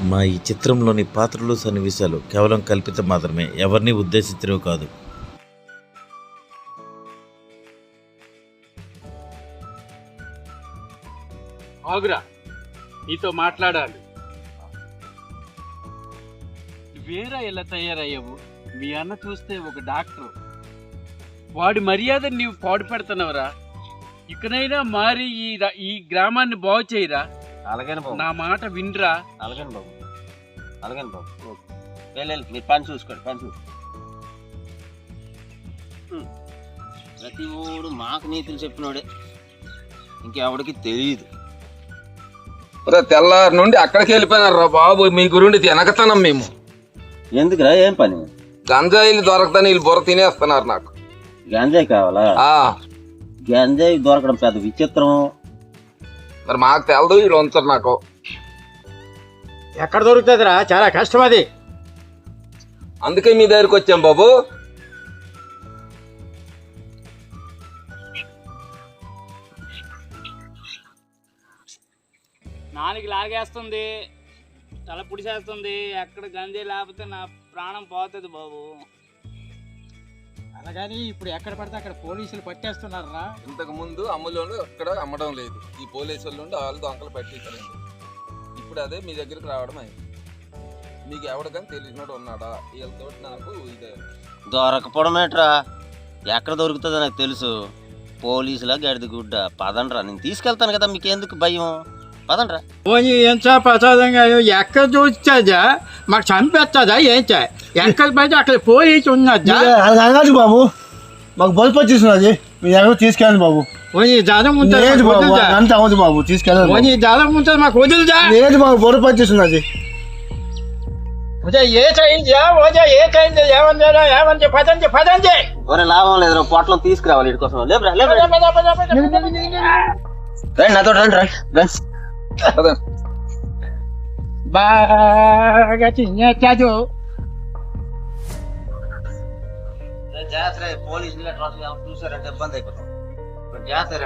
మా ఈ చిత్రంలోని పాత్రలు సన్నివేశాలు కేవలం కల్పితం మాత్రమే. ఎవరిని ఉద్దేశించినవి కాదు. ఆగురా. నీతో మాట్లాడాలి. వేరే ఎలా తయారయ్యావు? మీ అన్న చూస్తే ఒక డాక్టర్. వాడి మర్యాద నీవు పాడు పెడుతున్నావురా ఇకనైనా మారి ఈ ఈ గ్రామాన్ని బాగు చేయరా అలాగే బాబు నా మాట వినరా? అలాగే బాబు అలాగే బాబు వెళ్ళి మీరు పని చూసుకోండి పని చూసుకోండి. ప్రతి ఓడు మాకు నీతులు చెప్పినోడే. ఇంకెవడికి తెలియదు తెల్లారి నుండి అక్కడికి వెళ్ళిపోయినారు రా బాబు. మీ గురుండి తినకతనం మేము. ఎందుకురా? ఏం పని? గంజాయిలు దొరకదని వీళ్ళు బుర్ర తినేస్తున్నారు నాకు. గంజాయి కావాలా? ఆ. గంజాయి దొరకడం పెద్ద విచిత్రం మరి మాకు తెలదు వీళ్ళు ఉంచరు నాకు. ఎక్కడ దొరుకుతుందిరా? చాలా కష్టం అది. అందుకే మీ దగ్గరికి వచ్చాం బాబు. నాలుగు లాగేస్తుంది తల పుడిసేస్తుంది. ఎక్కడ గంజి లేకపోతే నా ప్రాణం పోతుంది బాబు. అలాగని ఇప్పుడు ఎక్కడ పడితే అక్కడ పోలీసులు పట్టేస్తున్నారా ఇంతకు ముందు అమ్ములోను అక్కడ అమ్మడం లేదు. ఈ పోలీసు వాళ్ళు వాళ్ళు దొంగలు పట్టించలేదు ఇప్పుడు అదే మీ దగ్గరికి రావడం అయింది. మీకు ఎవరికని తెలిసినోడు ఉన్నాడా? వీళ్ళతో నాకు ఇదే. దొరకపోవడమేట్రా ఎక్కడ దొరుకుతుందో నాకు తెలుసు. పోలీసులా గడిది గుడ్డ. పదండ్రా నేను తీసుకెళ్తాను కదా మీకెందుకు భయం? పదండ్రా. పోనీ ఎంత ప్రసాదంగా ఎక్కడ చూస్తుందా మాకు చంపేస్తుందా ఏంటా? ఎక్కడ పడితే అక్కడ పోలీసు ఉన్నదా? అది అనగాలి బాబు. మాకు బల్బ్ వచ్చేసినది. మీరు ఎక్కడ తీసుకెళ్ళండి బాబు. పోనీ ధనం ఉంటుంది లేదు మాకు బాబు వదులుదా? అంత అవ్వదు బాబు తీసుకెళ్ళండి పోనీ ఉంటుంది మాకు వదులుదా? లేదు బాబు బల్బ్ వచ్చేసినది. ఉదయం ఏ ఉదయం ఏ టైందా ఏమంది ఏమంది? పదండి పదండి. ఒరే లాభం లేదు పొట్లం తీసుకురావాలి ఇటు కోసం లేబ్రా లేబ్రా. రండి నాతో రండి రండి రండి. అదే బాగా తినేస్తాడు జాతర పోలీసులు అట్లా చూసారంటే ఇబ్బంది అయిపోతాం. జాతర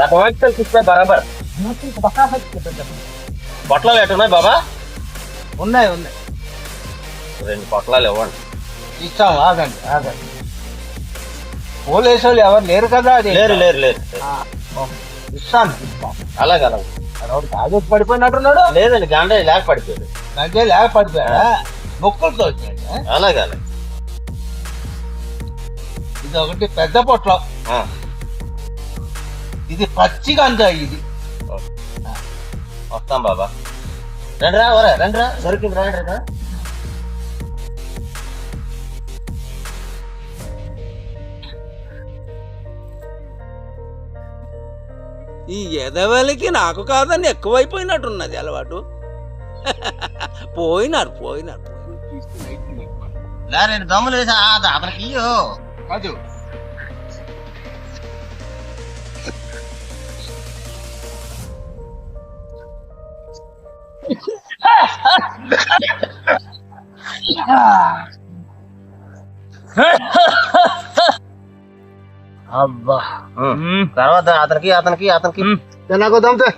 రండి బరాబర్. పొట్లాలు ఎట్టున్నాయి బాబా? ఉన్నాయి ఉన్నాయి. రెండు పొట్లాలు ఇవ్వండి. ఇస్తాం ఆగండి ఆగండి. పోలీసు వాళ్ళు ఎవరు లేరు కదా అది. లేరు లేరు లేరు. ఇస్తాను ఇస్తాం అలాగే అలాగే. వాడు తాగేసి పడిపోయినట్టున్నాడు. లేదండి గండ లేక పడిపోయాడు. అంటే లేక పడిపోయా బొక్కులతో వచ్చాడు. అలాగే అలాగే. ఇది ఒకటి పెద్ద పొట్లం. ఇది పచ్చి గంజా ఇది. వస్తాం బాబా. రండి రా వరా రండి రా దొరికింది రండి రా. ఈ ఎదవలకి నాకు కాదని ఎక్కువైపోయినట్టున్నది అలవాటు. పోయినారు పోయినారు రా రెండు దమ్ములు వేసి ఆ, అతనికి కాదు అబ్బా తర్వాత అతనికి అతనికి అతనికి నాకు దమ్తే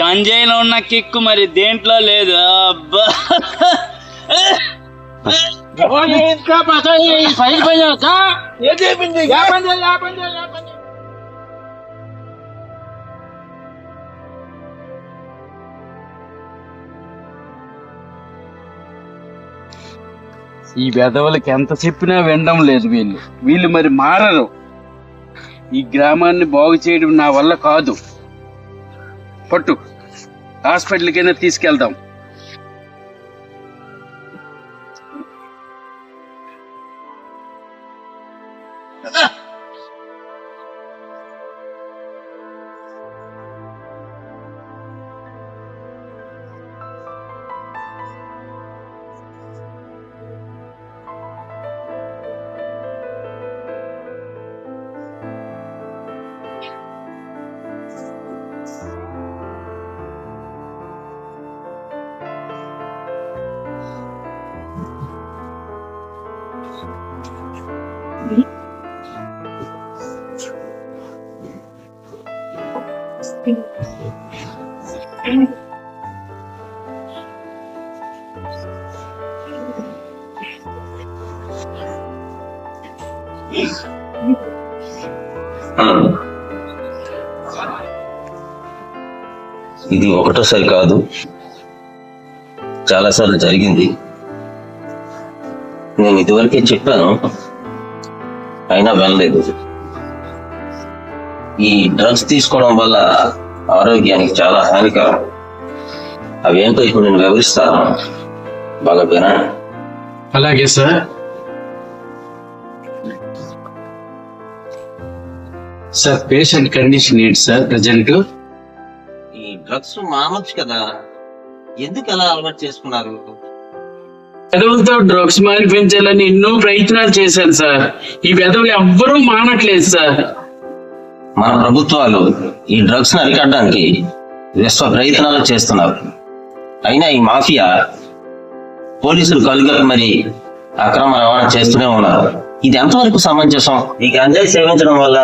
గంజాయిలో ఉన్న కిక్కు మరి దేంట్లో లేదు? అబ్బా. ఈ వెధవలకి ఎంత చెప్పినా వినడం లేదు వీళ్ళు. వీళ్ళు మరి మారరు. ఈ గ్రామాన్ని బాగు చేయడం నా వల్ల కాదు. పట్టు. హాస్పిటల్కైనా తీసుకెళ్దాం. ఇది ఒకటోసారి కాదు. చాలాసార్లు జరిగింది. నేను ఇదివరకే చెప్పాను. అయినా వెళ్ళలేదు. ఈ డ్రగ్స్ తీసుకోవడం వల్ల ఆరోగ్యానికి చాలా హానికరం. అవేంటో ఇప్పుడు నేను వివరిస్తాను. బాగా వినండి అలాగే సార్. సార్ పేషెంట్ కండిషన్ ఏంటి సార్ ప్రజెంట్? ఈ డ్రగ్స్ మానొచ్చు కదా. ఎందుకు అలా అలవాటు చేసుకున్నారు? పెదవులతో డ్రగ్స్ మానిపించాలని ఎన్నో ప్రయత్నాలు చేశాను సార్. ఈ పెదవులు ఎవ్వరూ మానట్లేదు సార్. మన ప్రభుత్వాలు ఈ డ్రగ్స్ని అరికట్టడానికి విశ్వ ప్రయత్నాలు చేస్తున్నారు. అయినా ఈ మాఫియా పోలీసులు కలుగొని మరి అక్రమ రవాణా చేస్తూనే ఉన్నారు. ఇది ఎంతవరకు సమంజసం? ఈ గంజాయి సేవించడం వల్ల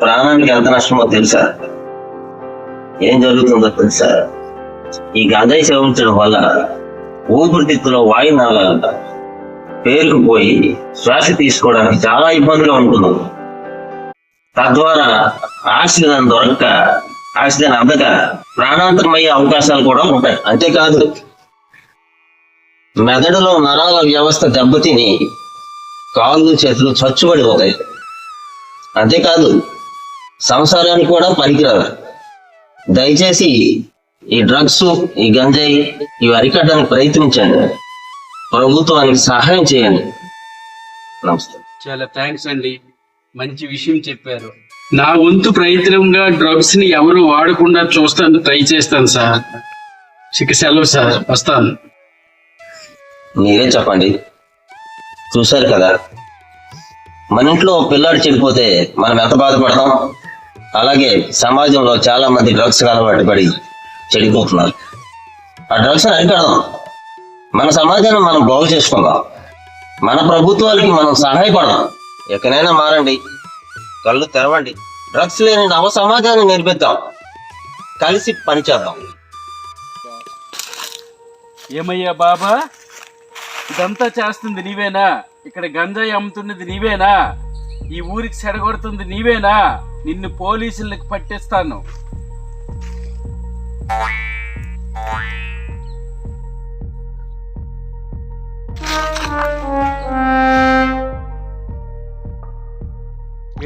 ప్రాణానికి ఎంత నష్టమో తెలుసా? ఏం జరుగుతుందో తెలుసా? ఈ గంజాయి సేవించడం వల్ల ఊపిరితిత్తులో వాయునాళాలు పేరుకుపోయి శ్వాస తీసుకోవడానికి చాలా ఇబ్బందిగా ఉంటుంది తద్వారా ఆక్సిజన్ దొరక్క ఆక్సిజన్ అందక ప్రాణాంతరమయ్యే అవకాశాలు కూడా ఉంటాయి. అంతేకాదు మెదడులో నరాల వ్యవస్థ దెబ్బతిని కాళ్ళు చేతులు చచ్చుబడిపోతాయి. అంతేకాదు సంసారానికి కూడా పనికిరాదు. దయచేసి ఈ డ్రగ్స్ ఈ గంజాయి ఇవి అరికట్టడానికి ప్రయత్నించండి. ప్రభుత్వానికి సహాయం చేయండి. నమస్తే. చాలా థ్యాంక్స్ అండి. మంచి విషయం చెప్పారు. నా వంతు ప్రయత్నంగా డ్రగ్స్ని ఎవరు వాడకుండా చూస్తాను ట్రై చేస్తాను సార్. సెలవు సార్. వస్తాను. మీరే చెప్పండి. చూశారు కదా? మన ఇంట్లో పిల్లాడు చెడిపోతే మనం ఎంత బాధపడతాం? అలాగే సమాజంలో చాలా మంది డ్రగ్స్ అలవాటు పడి చెడిపోతున్నారు. ఆ డ్రగ్స్ అరికడదాం మన సమాజాన్ని మనం బాగు చేసుకుందాం. మన ప్రభుత్వాలకి మనం సహాయపడదాం. ఎక్కడైనా మారండి. కళ్ళు తెరవండి. డ్రగ్స్ లేని నవ సమాజాన్ని నేర్పిద్దాం కలిసి పనిచేద్దాం ఏమయ్యా బాబా? ఇదంతా చేస్తుంది నీవేనా? ఇక్కడ గంజాయి అమ్ముతున్నది నీవేనా? ఈ ఊరికి సెడగొడుతుంది నీవేనా? నిన్ను పోలీసులకు పట్టిస్తాను.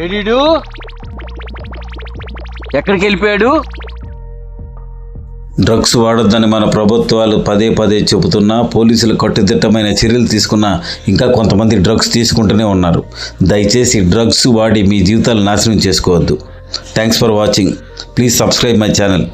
ఏడీడు? ఎక్కడికి వెళ్ళిపోయాడు? డ్రగ్స్ వాడొద్దని మన ప్రభుత్వాలు పదే పదే చెబుతున్నా పోలీసులు కట్టుదిట్టమైన చర్యలు తీసుకున్నా ఇంకా కొంతమంది డ్రగ్స్ తీసుకుంటూనే ఉన్నారు. దయచేసి డ్రగ్స్ వాడి మీ జీవితాలు నాశనం చేసుకోవద్దు. Thanks for watching please subscribe my channel